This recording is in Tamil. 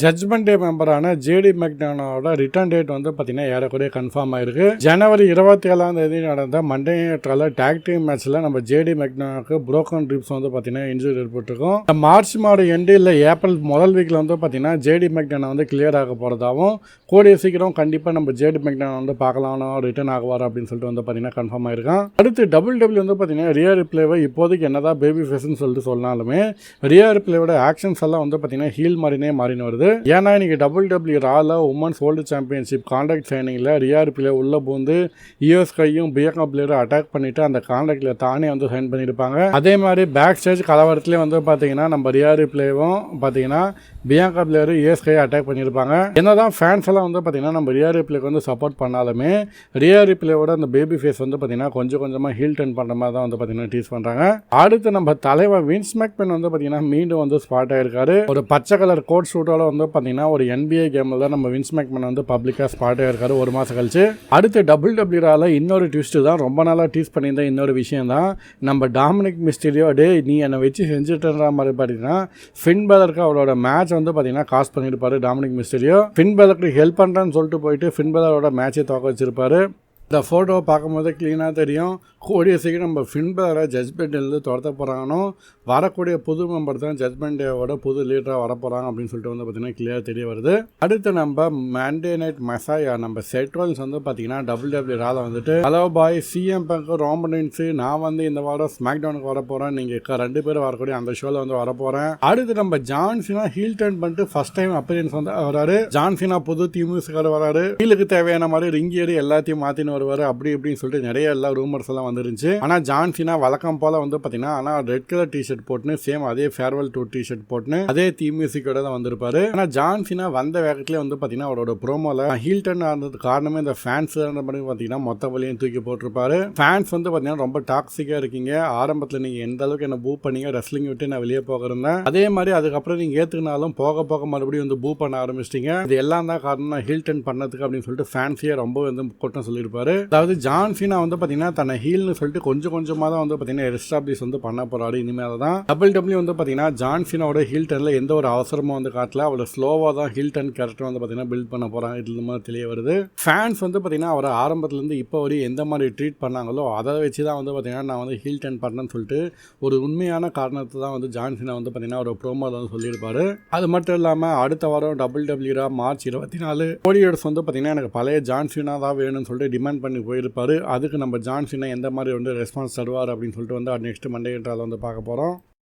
ஜட்மெண்ட் டே மெம்பரான ஜேடி மெக்டானோட ரிட்டர்ன் டேட் வந்து பார்த்தீங்கன்னா ஏறக்குறைய கன்ஃபார்ம் ஆயிருக்கு. ஜனவரி இருபத்தி ஏழாம் தேதி நடந்த மண்டே நைட்ரால டேக் டீம் மேட்ச்ல நம்ம ஜேடி மெக்டானுக்கு புரோக்கன் ட்ரிப்ஸ் வந்து பார்த்தீங்கன்னா இன்ஜுரி ஏற்பட்டிருக்கும். இந்த மார்ச் மாதம் எண்டு இல்லை ஏப்ரல் முதல் வீக்கில் வந்து பார்த்தீங்கன்னா ஜேடி மெக்டானை வந்து கிளியர் ஆக போகிறதாவும் கூடிய சீக்கிரம் கண்டிப்பாக நம்ம ஜேடி மெக்டான் வந்து பார்க்கலாம் ரிட்டர்ன் ஆகுவார் அப்படின்னு சொல்லிட்டு வந்து பார்த்தீங்கன்னா கன்ஃபார்ம் ஆயிருக்கான். அடுத்து டபுள் டபுள் வந்து பார்த்தீங்கன்னா ரியர் ரிப்ளேவை இப்போதைக்கு என்னதான் பேபி ஃபேஸ்ன்னு சொல்லிட்டு சொன்னாலுமே ரியர் ரிப்ளேவோட ஆக்ஷன்ஸ் எல்லாம் வந்து பார்த்தீங்கன்னா ஹீல் மாதிரினே மாறினு வருது. ஏன்னா இன்னைக்கு டபுள் டபிள்யூ ரால உமன்ஸ் வேர்ல்டு சாம்பியன்ஷிப் கான்டாக்ட் சைனிங்கில் ரியார் பிளே உள்ள பூந்து யூஎஸ் கையும் பிஎக்கா பிளேயரும் அட்டாக் பண்ணிட்டு அந்த கான்டாக்டில் தானே வந்து சைன் பண்ணியிருப்பாங்க. அதே மாதிரி பேக் ஸ்டேஜ் கலவரத்துலேயே வந்து பார்த்தீங்கன்னா நம்ம ரியாரி பிளேவும் பார்த்தீங்கன்னா பியாங்கா பிளேயரும் யூஎஸ் கையை அட்டாக் பண்ணியிருப்பாங்க. என்னதான் ஃபேன்ஸ் எல்லாம் வந்து பார்த்தீங்கன்னா நம்ம ரியாரி பிளேக்கு வந்து சப்போர்ட் பண்ணாலுமே ரியாரி பிளேயோட அந்த பேபி ஃபேஸ் வந்து பார்த்தீங்கன்னா கொஞ்சம் கொஞ்சமாக ஹீல் டர்ன் பண்ணுற மாதிரி தான் வந்து பார்த்தீங்கன்னா டீஸ் பண்ணுறாங்க அடுத்து நம்ம தலைவர் வின்ஸ் மேக்மென் வந்து பார்த்தீங்கன்னா மீண்டும் வந்து ஸ்பாட் ஆயிருக்காரு. ஒரு பச்சை கலர் கோட் ஷூட்டோட வந்து பார்த்தீங்கன்னா ஒரு என்பிஏ கேமில் தான் நம்ம வின்ஸ் மேக்மேன் வந்து பப்ளிக்காக ஸ்பாட்டாக இருக்கார் ஒரு மாதம் கழிச்சு. அடுத்து டபுள் டபிள்யூரால இன்னொரு ட்விஸ்ட்டு தான் ரொம்ப நாளாக டீஸ் பண்ணியிருந்த இன்னொரு விஷயம் தான். நம்ம டாமினிக் மிஸ்டீரியோ டே நீ என்னை வச்சு செஞ்சுட்டுன்ற மாதிரி பார்த்தீங்கன்னா ஃபின் பேலருக்கு அவரோட மேட்ச் வந்து பார்த்தீங்கன்னா காஸ்ட் பண்ணியிருப்பாரு டாமினிக் மிஸ்டீரியோ ஃபின் பேலருக்கு ஹெல்ப் பண்ணுறேன்னு சொல்லிட்டு போயிட்டு ஃபின் பேலரோட மேட்சை தோக்க வச்சிருப்பாரு. இந்த ஃபோட்டோவை பார்க்கும்போது க்ளீனாக தெரியும். கூடிய சீக்கிரம் நம்ம ஃபின்பரை ஜட்மெண்ட்லேருந்து துரத்த போகிறாங்கன்னு வரக்கூடிய புது மெம்பர் தான் ஜட்மெண்ட் டேவோட புது லீடராக வரப்போகிறாங்க அப்படின்னு சொல்லிட்டு வந்து பார்த்திங்கன்னா கிளியர் தெரிய வருது. அடுத்து நம்ம மண்டே நைட் மெசாயா நம்ம செட்ரோல்ஸ் வந்து பார்த்தீங்கன்னா டபுள் டபிள்யூ ராதா வந்துட்டு ஹலோ பாய் சிஎம் பங்கு ராம்பனின்ஸு நான் வந்து இந்த வாரம் ஸ்மாக் டவுனுக்கு வரப்போகிறேன் நீங்கள் ரெண்டு பேரும் வரக்கூடிய அந்த ஷோவில் வந்து வரப்போகிறேன் அடுத்து நம்ம ஜான்சினா ஹீல் டர்ன் பண்ணிட்டு ஃபஸ்ட் டைம் அப்பீரியன்ஸ் வந்து வராரு. ஜான்சினா புது திமுக வராரு. ஹீலுக்கு தேவையான மாதிரி ரிங் எல்லாத்தையும் எல்லாத்தையும் ஜான்சின்னு வருவார் அப்படி இப்படின்னு சொல்லிட்டு நிறைய எல்லா ரூமர்ஸ் எல்லாம் வந்துருந்துச்சு. ஆனால் ஜான்சினா வழக்கம் போல வந்து பார்த்தீங்கன்னா ஆனால் ரெட் கலர் டிஷர்ட் போட்டுன்னு சேம் அதே ஃபேர்வெல் டூ டிஷர்ட் போட்டுன்னு அதே தீ மியூசிக்கோட தான் வந்திருப்பாரு. ஆனால் ஜான்சினா வந்த வேகத்திலே வந்து பார்த்தீங்கன்னா அவரோட ப்ரோமோவில் ஹீல் டர்ன் ஆனது காரணமே இந்த ஃபேன்ஸ் பார்த்தீங்கன்னா மொத்த வழியும் தூக்கி போட்டிருப்பாரு. ஃபேன்ஸ் வந்து பார்த்தீங்கன்னா ரொம்ப டாக்ஸிக்காக இருக்கீங்க. ஆரம்பத்தில் நீங்கள் எந்த அளவுக்கு என்ன பூ பண்ணீங்க ரெஸ்லிங் விட்டு நான் வெளியே போகிறேன் அதே மாதிரி அதுக்கப்புறம் நீங்கள் ஏற்றுக்கினாலும் போக போக மறுபடியும் வந்து பூ பண்ண ஆரம்பிச்சிட்டீங்க. இது எல்லாம் தான் காரணம் ஹீல் டர்ன் பண்ணதுக்கு அப்படின்னு சொல்லிட்டு ஃபேன்ஸியாக ரொம்ப வந்து குற்றம் சொல்லியிருப்பாரு. அதாவது ஜான் சீனா வந்து பார்த்தீங்கன்னா தன்னை ஹீல்னு சொல்லிட்டு கொஞ்சம் கொஞ்சமாக தான் வந்து பார்த்தீங்கன்னா எஸ்டாப்ளிஷ் வந்து பண்ண போறாரு. இனிமேல் தான். டபுள் டபிள்யூ வந்து பார்த்தீங்கன்னா ஜான் சீனாவோட ஹீல் டர்னில் எந்த ஒரு அவசரமும் வந்து காட்டல. அவரோட ஸ்லோவாக தான் ஹீல் டர்ன் கேரக்டர் வந்து பார்த்தீங்கன்னா பில்ட் பண்ண போகிறாங்க இது மாதிரி தெரிய வருது. ஃபேன்ஸ் வந்து பார்த்தீங்கன்னா அவரை ஆரம்பத்துலேருந்து இப்போ வரையும் எந்த மாதிரி ட்ரீட் பண்ணாங்களோ அதை வச்சு தான் வந்து பார்த்தீங்கன்னா நான் வந்து ஹீல் டர்ன் பண்ணேன்னு சொல்லிட்டு ஒரு உண்மையான காரணத்தை தான் வந்து ஜான் சீனா வந்து பார்த்தீங்கன்னா ஒரு ப்ரோமோவில் வந்து சொல்லியிருப்பாரு. அது மட்டும் இல்லாமல் அடுத்த வாரம் டபுள் டபிள்யூரா மார்ச் இருபத்தி நாலு கோடியோடஸ் வந்து பார்த்தீங்கன்னா எனக்கு பழைய ஜான் சீனா தான் வேணும்னு சொல்லிட்டு டிமாண்ட் பண்ணி போயிருப்பாரு. அதுக்கு நம்ம ஜான்சினா எந்த மாதிரி வந்து ரெஸ்பான்ஸ் தருவார் அப்படின்னு சொல்லிட்டு வந்து நெக்ஸ்ட் மண்டே என்றால் வந்து பார்க்க போகிறோம்